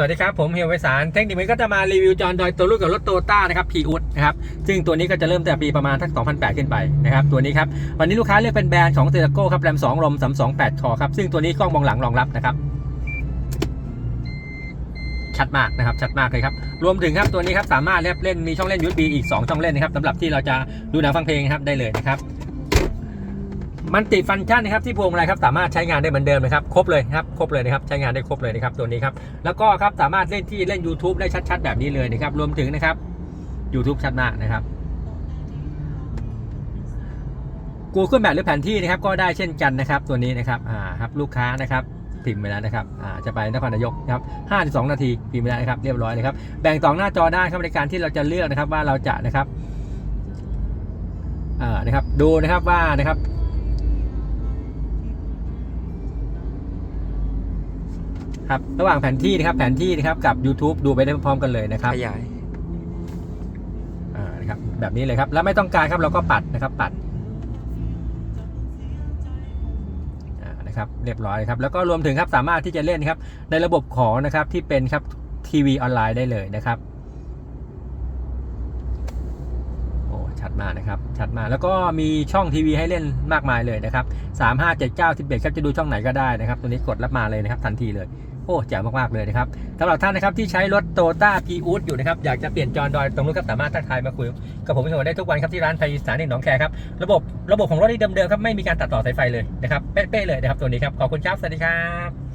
สวัสดีครับ ผมเฮียไวสารเทคนิคมันก็จะมารีวิวจอนดอยตัวรุ่นกับรถโตต้านะครับพีอุดนะครับซึ่งตัวนี้ก็จะเริ่มแต่ปีประมาณทัก2008 ขึ้นไปนะครับตัวนี้ครับวันนี้ลูกค้าเลือกเป็นแบรนด์ของเซราโก้ครับแรม2ลม328คอครับซึ่งตัวนี้กล้องมองหลังรองรับนะครับชัดมากนะครับชัดมากเลยครับรวมถึงครับตัวนี้ครับสามารถเล่นมีช่องเล่น USB อีก 2 ช่องเล่นนะครับสำหรับที่เราจะดูหนังฟังเพลงครับได้เลยนะครับ มันติฟังก์ชันนะครับที่พวงมาลัยครับสามารถใช้งานได้เหมือนเดิมนะครับครบเลยครับครบเลยนะครับใช้งานได้ครบเลยนะครับตัวนี้ครับแล้วก็ครับสามารถเล่นที่เล่น YouTube ได้ชัด ๆ แบบนี้เลยนะครับรวมถึงนะครับ YouTube ชัดมากนะครับ Google Map หรือแผนที่นะครับก็ได้เช่นกันนะครับตัวนี้นะครับอ่าครับลูกค้านะครับพิมพ์ไปแล้วนะครับอ่าจะไปนครนายกนะครับ52 นาทีพิมพ์ไปแล้วนะครับเรียบร้อยเลยครับแบ่งสองหน้าจอได้ครับในการที่เราจะเลือกนะครับว่าเราจะนะครับอ่านะครับดูนะครับว่านะครับ ครับระหว่างแผนที่นะครับแผนที่นะครับกับ YouTube ดูไปได้พร้อมๆกันเลยนะครับขยายอ่านะครับแบบนี้เลยครับ แล้วไม่ต้องการครับเราก็ปัดนะครับปัดอ่านะครับเรียบร้อยครับแล้วก็รวมถึงครับสามารถที่จะเล่นครับในระบบของนะครับที่เป็นครับทีวีออนไลน์ได้เลยนะครับโอ้ ชัดมากนะครับ ชัดมาก แล้วก็มีช่องทีวีให้เล่นมากมายเลยนะครับสามห้าเจ็ดเก้าสิบเอ็ดครับ จะดูช่องไหนก็ได้นะครับ ตัวนี้กดรับมาเลยนะครับ ทันทีเลย โอ้แจ๋วมาก ๆ เลยนะครับสำหรับท่านนะครับที่ใช้รถโตต้าพีอูดอยู่นะครับ อยากจะเปลี่ยนจอดอยตรงนู้นครับ สามารถทักทายมาคุยกับผมที่ผมได้ทุกวันครับที่ร้านไทยสถานีหนองแคครับ ระบบระบบของรถที่เดิมๆครับ ไม่มีการตัดต่อสายไฟเลยนะครับ เป๊ะๆเลยนะครับตัวนี้ครับ ขอบคุณครับ สวัสดีครับ